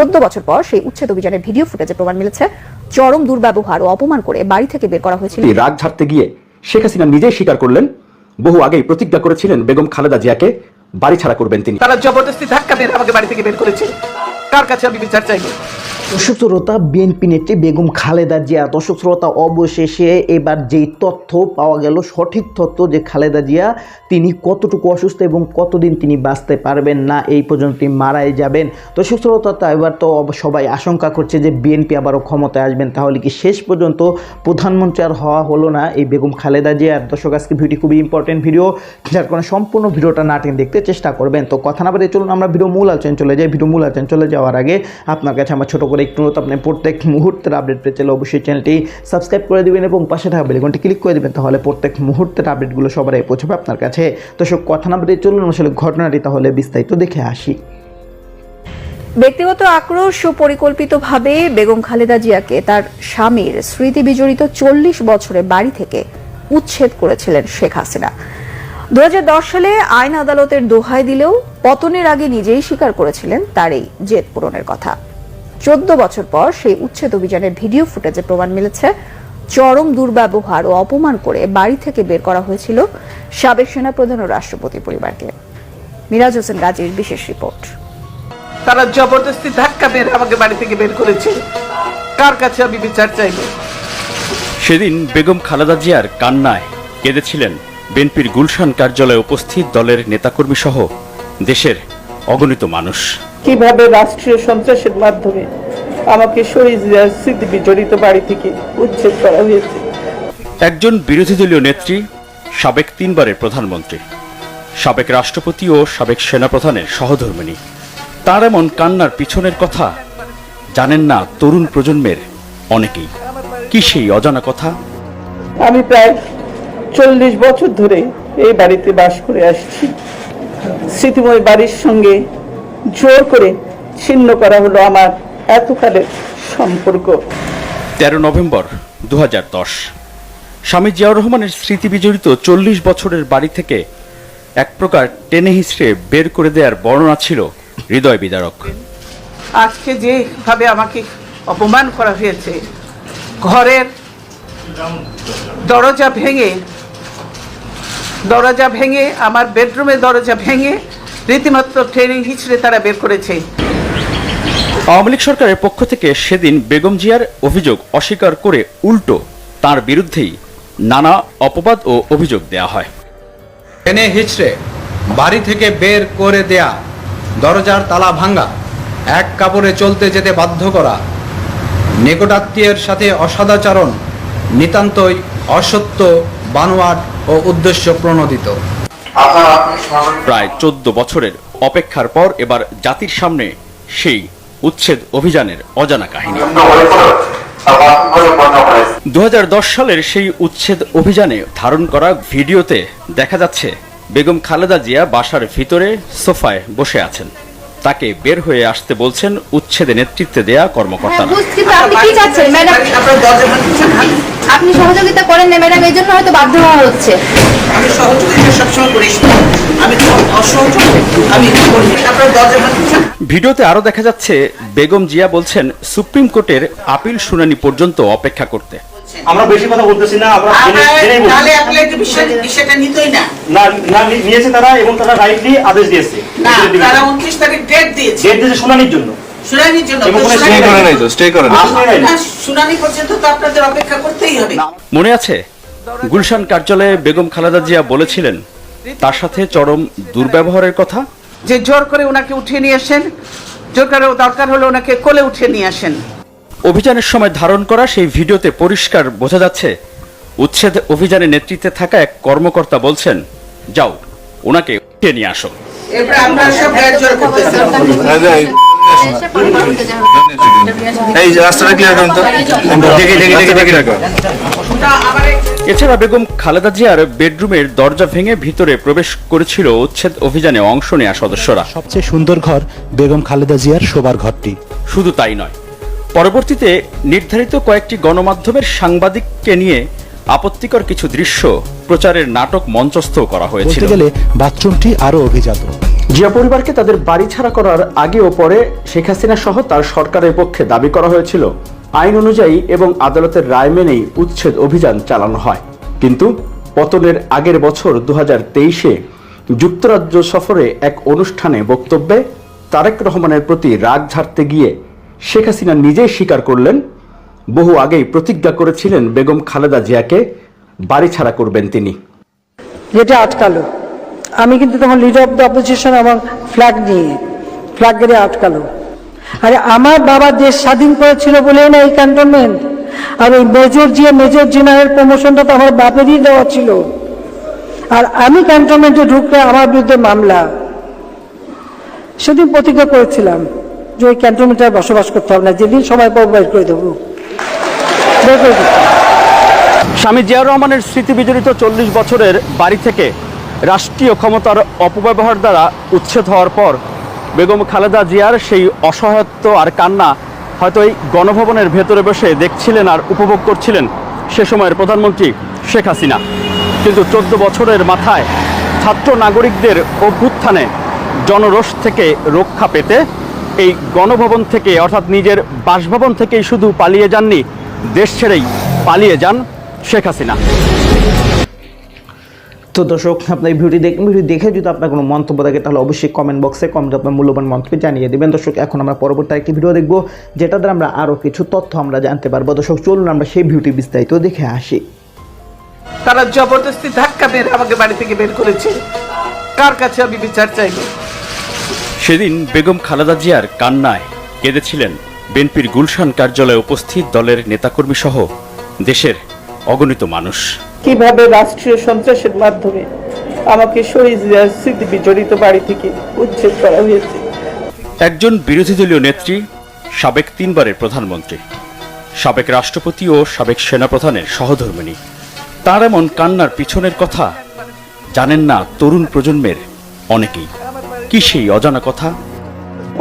চোদ্দ বছর পর সেই উচ্ছেদ অভিযানের ভিডিও ফুটেজে প্রমাণ মিলেছে। চরম দুর্ব্যবহার ও অপমান করে বাড়ি থেকে বের করা হয়েছিল। রাগ ঝাড়তে গিয়ে শেখ হাসিনা নিজেই স্বীকার করলেন বহু আগেই প্রতিজ্ঞা করেছিলেন বেগম খালেদা জিয়াকে বাড়ি ছাড়া করবেন তিনি। তারা জবরদস্তি ধাক্কা মেরে আমাকে বাড়ি থেকে বের করেছে। কার কাছে আমি বিচার চাইব? দর্শক শ্রোতা, বিএনপি নেত্রী বেগম খালেদা জিয়া। দর্শক শ্রোতা, অবশেষে এবার যেই তথ্য পাওয়া গেল, সঠিক তথ্য যে খালেদা জিয়া, তিনি কতটুকু অসুস্থ এবং কতদিন তিনি বাঁচতে পারবেন না, এই পর্যন্ত তিনি মারাই যাবেন। দর্শক শ্রোতা, তা এবার তো সবাই আশঙ্কা করছে যে বিএনপি আবারও ক্ষমতায় আসবেন, তাহলে কি শেষ পর্যন্ত প্রধানমন্ত্রী আর হওয়া হলো না এই বেগম খালেদা জিয়ার দর্শক, আজকে ভিডিও খুবই ইম্পর্টেন্ট ভিডিও যার কারণে সম্পূর্ণ ভিডিওটা না টেনে দেখতে চেষ্টা করবেন। তো কথা না বলে চলুন, আমরা ভিডিও মূল আলোচনা চলে যাই। ভিডিও মূল আলোচনা চলে যাওয়ার আগে আপনার কাছে আমার ছোটো করে একটু অনুরোধ আপনি প্রত্যেক মুহূর্তের আপডেট পেতে চাইলে অবশ্যই চ্যানেলটি সাবস্ক্রাইব করে দিবেন এবং পাশে থাকা বেলকনটি ক্লিক করে দিবেন, তাহলে প্রত্যেক মুহূর্তের আপডেটগুলো সবার আগে পৌঁছবে আপনার কাছে। তো সব কথা না বলে চলুন, আসলে ঘটনাটি তাহলে বিস্তারিত দেখে আসি। ব্যক্তিগত আক্রোশ ও পরিকল্পিতভাবে বেগম খালেদা জিয়াকে তার স্বামীর স্মৃতি বিজড়িত চল্লিশ বছরের বাড়ি থেকে উচ্ছেদ করেছিলেন শেখ হাসিনা। দু হাজার দশ সালে আইন আদালতের দোহাই দিলেও পতনের আগে নিজেই স্বীকার করেছিলেন তার এই জেদ পূরণের কথা। চোদ্দ বছর পর সেই উচ্ছেদ অভিযানের ভিডিও ফুটেজে প্রমাণ মিলেছে। চরম দুর্ব্যবহার ও অপমান করে বাড়ি থেকে বের করা হয়েছিল সাবেক সেনাপ্রধান ও রাষ্ট্রপতি পরিবারকে। মিরাজ হোসেন গাজীর বিশেষ রিপোর্ট। তারা জবরদস্তি ধাক্কা মেরে আমাকে বাড়ি থেকে বের করেছে। কার কাছে আমি বিচার চাইব? সেদিন বেগম খালেদা জিয়ার কান্নায় কেঁদেছিলেন বিএনপির গুলশান কার্যালয়ে উপস্থিত দলের নেতাকর্মী সহ দেশের অগণিত মানুষ। কীভাবে রাষ্ট্রীয় সন্ত্রাসের মাধ্যমে আমাকে শহীদ স্মৃতি বিজড়িত বাড়ি থেকে উচ্ছেদ করা হয়েছে? একজন বিরোধী দলীয় নেত্রী সাবেক তিনবারের প্রধানমন্ত্রী সাবেক রাষ্ট্রপতি ও সাবেক সেনাপ্রধানের সহধর্মিণী। তার এমন কান্নার পিছনের কথা জানেন না তরুণ প্রজন্মের অনেকেই। কি সেই অজানা কথা? আমি প্রায় চল্লিশ বছর ধরে এই বাড়িতে বাস করে আসছি। স্মৃতিময় বাড়ির সঙ্গে জোর করে ছিন্ন করা হলো আমার এতকালের সম্পর্ক। তেরো নভেম্বর দু হাজার দশ। স্বামী জিয়াউর রহমানের স্মৃতি বিজড়িত চল্লিশ বছরের বাড়ি থেকে এক প্রকার টেনে হিসড়ে বের করে দেওয়ার বর্ণনা ছিল হৃদয় বিদারক। আজকে যেভাবে আমাকে অপমান করা হয়েছে ঘরের দরজা ভেঙে দরজা ভেঙে আমার বেডরুমের দরজা ভেঙে রীতিমাত্র ট্রেনিং হিচড়ে তারা বের করেছে। আওয়ামী লীগ সরকারের পক্ষ থেকে সেদিন বেগম জিয়ার অভিযোগ অস্বীকার করে উল্টো তার বিরুদ্ধেই নানা অপবাদ ও অভিযোগ দেওয়া হয়। টেনে হিচড়ে বাড়ি থেকে বের করে দেয়া দরজার তালা ভাঙ্গা এক কাপড়ে চলতে যেতে বাধ্য করা নিকটাত্মীয়ের সাথে অসদাচরণ নিতান্তই অসত্য বানোয়াট ও উদ্দেশ্য প্রণোদিত। প্রায় চোদ্দ বছরের অপেক্ষার পর এবার জাতির সামনে সেই উচ্ছেদ অভিযানের অজানা কাহিনী। দু হাজার দশ সালের সেই উচ্ছেদ অভিযানে ধারণ করা ভিডিওতে দেখা যাচ্ছে বেগম খালেদা জিয়া বাসার ভিতরে সোফায় বসে আছেন। তাকে বের হয়ে আসতে বলছেন উচ্ছেদে নেতৃত্বে দেয়া কর্মকর্তারা। আপনি সহযোগিতা করেন না ম্যাডাম এই জন্য হয়তো বাধ্য হওয়া হচ্ছে। আমি সহযোগিতা সবসময় করিস আমি অসহযোগ আমি করি। আপনার দরজা ভিডিওতে আরও দেখা যাচ্ছে বেগম জিয়া বলছেন সুপ্রিম কোর্টের আপিল শুনানি পর্যন্ত অপেক্ষা করতে। আমরা বেশি কথা বলতেছি না আমরা তাহলে আপনি একটু বিষয় বিষয়টা নিতই না। না না নিয়েছে তারা এবং তারা রাইটলি আদেশ দিয়েছে। না তারা উনত্রিশ তারিখ ডেট দিয়েছে। ডেট দিয়েছে শুনানির জন্য। শুনানির জন্য শুনানি- পর্যন্ত তো আপনাদের অপেক্ষা করতেই হবে। মনে আছে? গুলশান কার্যালয়ে বেগম খালেদা জিয়া বলেছিলেন তার সাথে চরম দুর্ব্যবহারের কথা। যে জোর করে ওনাকে উঠিয়ে নিয়ে আসেন জোর করে দরকার হলে ওনাকে কোলে উঠিয়ে নিয়ে আসেন। অভিযানের সময় ধারণ করা সেই ভিডিওতে পরিষ্কার বোঝা যাচ্ছে উচ্ছেদ অভিযানে নেতৃত্বে থাকা এক কর্মকর্তা বলছেন যাও ওনাকে উঠিয়ে নিয়ে আসো। এরপরে আপনারা সব জোর করতেছেন। এই রাস্তাটা ক্লিয়ার করুন তো। দেখি দেখি দেখি দেখি রাখো। না, আবার এই- এছাড়া বেগম খালেদা জিয়ার বেডরুমের দরজা ভেঙে ভিতরে প্রবেশ করেছিল উচ্ছেদ অভিযানে অংশ নেওয়া সদস্যরা। সবচেয়ে সুন্দর ঘর বেগম খালেদা জিয়ার শোবার ঘরটি। শুধু তাই নয় পরবর্তীতে নির্ধারিত কয়েকটি গণমাধ্যমের সাংবাদিককে নিয়ে আপত্তিকর কিছু দৃশ্য প্রচারের নাটক মঞ্চস্থ করা হয়েছিল। বাথরুমটি আরও অভিজাত। জিয়া পরিবারকে তাদের বাড়ি ছাড়া করার আগে ও পরে শেখ হাসিনা সহ তার সরকারের পক্ষে দাবি করা হয়েছিল। আইন অনুযায়ী এবং আদালতের রায় মেনেই উচ্ছেদ অভিযান চালানো হয়। কিন্তু পতনের আগের বছর দু হাজার তেইশে যুক্তরাজ্য সফরে এক অনুষ্ঠানে বক্তব্যে তারেক রহমানের প্রতি রাগ ঝাড়তে গিয়ে শেখ হাসিনা নিজেই স্বীকার করলেন, বহু আগেই প্রতিজ্ঞা করেছিলেন বেগম খালেদা জিয়াকে বাড়ি ছাড়া করবেন তিনি। যেটা আটকালো। আমি কিন্তু তখন লিডার অফ দ্য অপোজিশন এবং ফ্ল্যাগ নিয়ে ফ্ল্যাগ গেড়ে আটকালো। আরে আমার বাবা দেশ স্বাধীন করেছিল বলেই না এই ক্যান্টনমেন্ট আর ওই মেজর জিয়া মেজর জেনারেল প্রমোশনটা তো আমার বাপেরই দেওয়া ছিল। আর আমি ক্যান্টনমেন্টে ঢুকলে আমার বিরুদ্ধে মামলা। সেদিন প্রতিজ্ঞা করেছিলাম যে ওই ক্যান্টনমেন্টে বসবাস করতে হবে না, যেদিন সময় পাবো বের করে দেবো। স্বামী জিয়াউর রহমানের স্মৃতি বিজড়িত চল্লিশ বছরের বাড়ি থেকে রাষ্ট্রীয় ক্ষমতার অপব্যবহার দ্বারা উচ্ছেদ হওয়ার পর বেগম খালেদা জিয়ার সেই অসহায়ত্ব আর কান্না হয়তো এই গণভবনের ভেতরে বসে দেখছিলেন আর উপভোগ করছিলেন সে সময়ের প্রধানমন্ত্রী শেখ হাসিনা। কিন্তু চোদ্দ বছরের মাথায় ছাত্র নাগরিকদের অভ্যুত্থানে জনরোষ থেকে রক্ষা পেতে এই গণভবন থেকে, অর্থাৎ নিজের বাসভবন থেকেই শুধু পালিয়ে যাননি, দেশ ছেড়েই পালিয়ে যান শেখ হাসিনা। তো দর্শক আপনার এই ভিডিও দেখুন ভিডিও দেখে যদি আপনার কোনো মন্তব্য থাকে তাহলে অবশ্যই কমেন্ট বক্সে কমেন্ট আপনার মূল্যবান মন্তব্য জানিয়ে দেবেন। দর্শক এখন আমরা পরবর্তী একটি ভিডিও দেখব যেটা দ্বারা আমরা আরও কিছু তথ্য আমরা জানতে পারব। দর্শক চলুন আমরা সেই ভিডিওটি বিস্তারিত দেখে আসি। তারা জবরদস্তি ধাক্কা মেরে আমাকে বাড়ি থেকে বের করেছে। কার কাছে আমি বিচার চাইব? সেদিন বেগম খালেদা জিয়ার কান্নায় কেঁদেছিলেন বিএনপির গুলশান কার্যালয়ে উপস্থিত দলের নেতাকর্মী সহ দেশের অগণিত মানুষ। কীভাবে রাষ্ট্রীয় সন্ত্রাসের মাধ্যমে আমাকে স্মৃতি বিজড়িত বাড়ি থেকে উচ্ছেদ করা হয়েছে? একজন বিরোধী দলীয় নেত্রী সাবেক তিনবারের প্রধানমন্ত্রী সাবেক রাষ্ট্রপতি ও সাবেক সেনাপ্রধানের সহধর্মিণী। তার এমন কান্নার পিছনের কথা জানেন না তরুণ প্রজন্মের অনেকেই। কি সেই অজানা কথা?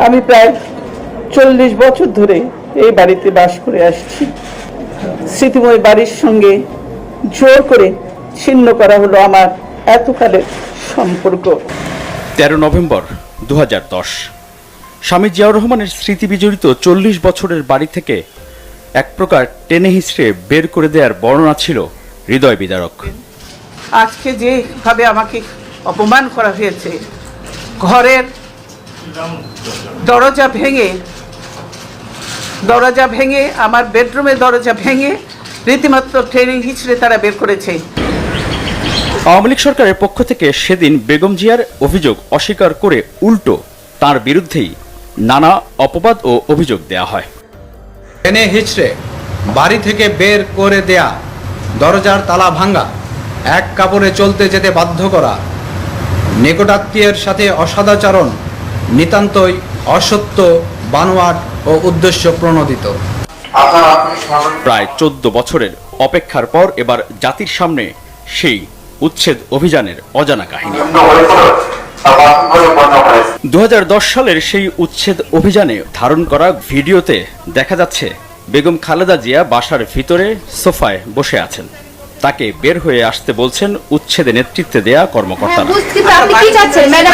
আমি প্রায় চল্লিশ বছর ধরে এই বাড়িতে বাস করে আসছি। স্মৃতিময় বাড়ির সঙ্গে জোর করে ছিন্ন করা হলো আমার এতকালের সম্পর্ক। তেরো নভেম্বর দু স্বামী জিয়াউর রহমানের স্মৃতি বিজড়িত চল্লিশ বছরের বাড়ি থেকে এক প্রকার টেনে হিসড়ে বের করে দেওয়ার বর্ণনা ছিল হৃদয় বিদারক। আজকে যেভাবে আমাকে অপমান করা হয়েছে ঘরের দরজা ভেঙে দরজা ভেঙে আমার বেডরুমের দরজা ভেঙে রীতিমাত্র ট্রেনিং হিচড়ে তারা বের করেছে। আওয়ামী লীগ সরকারের পক্ষ থেকে সেদিন বেগম জিয়ার অভিযোগ অস্বীকার করে উল্টো তার বিরুদ্ধেই নানা অপবাদ ও অভিযোগ দেয়া হয়। টেনে হিচড়ে বাড়ি থেকে বের করে দেয়া দরজার তালা ভাঙ্গা এক কাপড়ে চলতে যেতে বাধ্য করা নিকটাত্মীয়ের সাথে অসদাচরণ নিতান্তই অসত্য বানোয়াট ও উদ্দেশ্য প্রণোদিত। প্রায় চোদ্দ বছরের অপেক্ষার পর এবার জাতির সামনে সেই উচ্ছেদ অভিযানের অজানা কাহিনী। দু হাজার দশ সালের সেই উচ্ছেদ অভিযানে ধারণ করা ভিডিওতে দেখা যাচ্ছে বেগম খালেদা জিয়া বাসার ভিতরে সোফায় বসে আছেন। তাকে বের হয়ে আসতে বলছেন উচ্ছেদে নেতৃত্বে দেয়া হ্যাঁ কর্মকর্তারা আপনি কি চাচ্ছেন ম্যাডাম?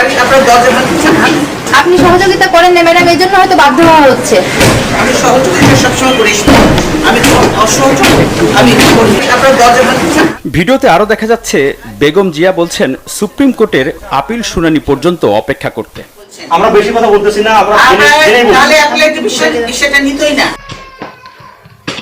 আপনি সহযোগিতা করেন না ম্যাডাম এই জন্য হয়তো বাধ্য হওয়া হচ্ছে। আমি সহযোগিতা সবসময় করিস আমি অসহযোগ আমি ভিডিওতে আরও দেখা যাচ্ছে বেগম জিয়া বলছেন সুপ্রিম কোর্টের আপিল শুনানি পর্যন্ত অপেক্ষা করতে। আমরা বেশি কথা বলতেছি না আমরা জেনে- জেনেই বলছি। বিষয়টা নিতই না।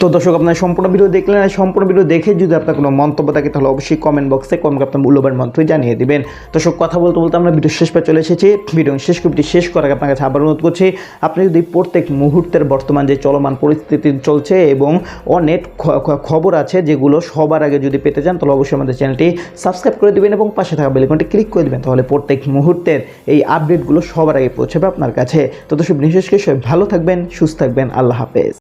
তো দর্শক, আপনার সম্পূর্ণ ভিডিও দেখলেন আর সম্পূর্ণ ভিডিও দেখে যদি আপনার কোনো মন্তব্য থাকে, তাহলে অবশ্যই কমেন্ট বক্সে কমেন্ট আপনার মূল্যবান মন্তব্য জানিয়ে দিবেন। দর্শক, কথা বলতে বলতে আমরা ভিডিও শেষ পে চলে এসেছি। ভিডিও শেষ কপিটি শেষ করার আপনার কাছে আবার অনুরোধ করছি, আপনি যদি প্রত্যেক মুহূর্তের বর্তমান যে চলমান পরিস্থিতি চলছে এবং অনেক খবর আছে যেগুলো সবার আগে যদি পেতে চান, তাহলে অবশ্যই আমাদের চ্যানেলটি সাবস্ক্রাইব করে দেবেন এবং পাশে থাকা বেলকনটি ক্লিক করে দেবেন, তাহলে প্রত্যেক মুহূর্তের এই আপডেটগুলো সবার আগে পৌঁছাবে আপনার কাছে। তো দর্শক, বিশেষ করে ভালো থাকবেন, সুস্থ থাকবেন, আল্লাহ হাফেজ।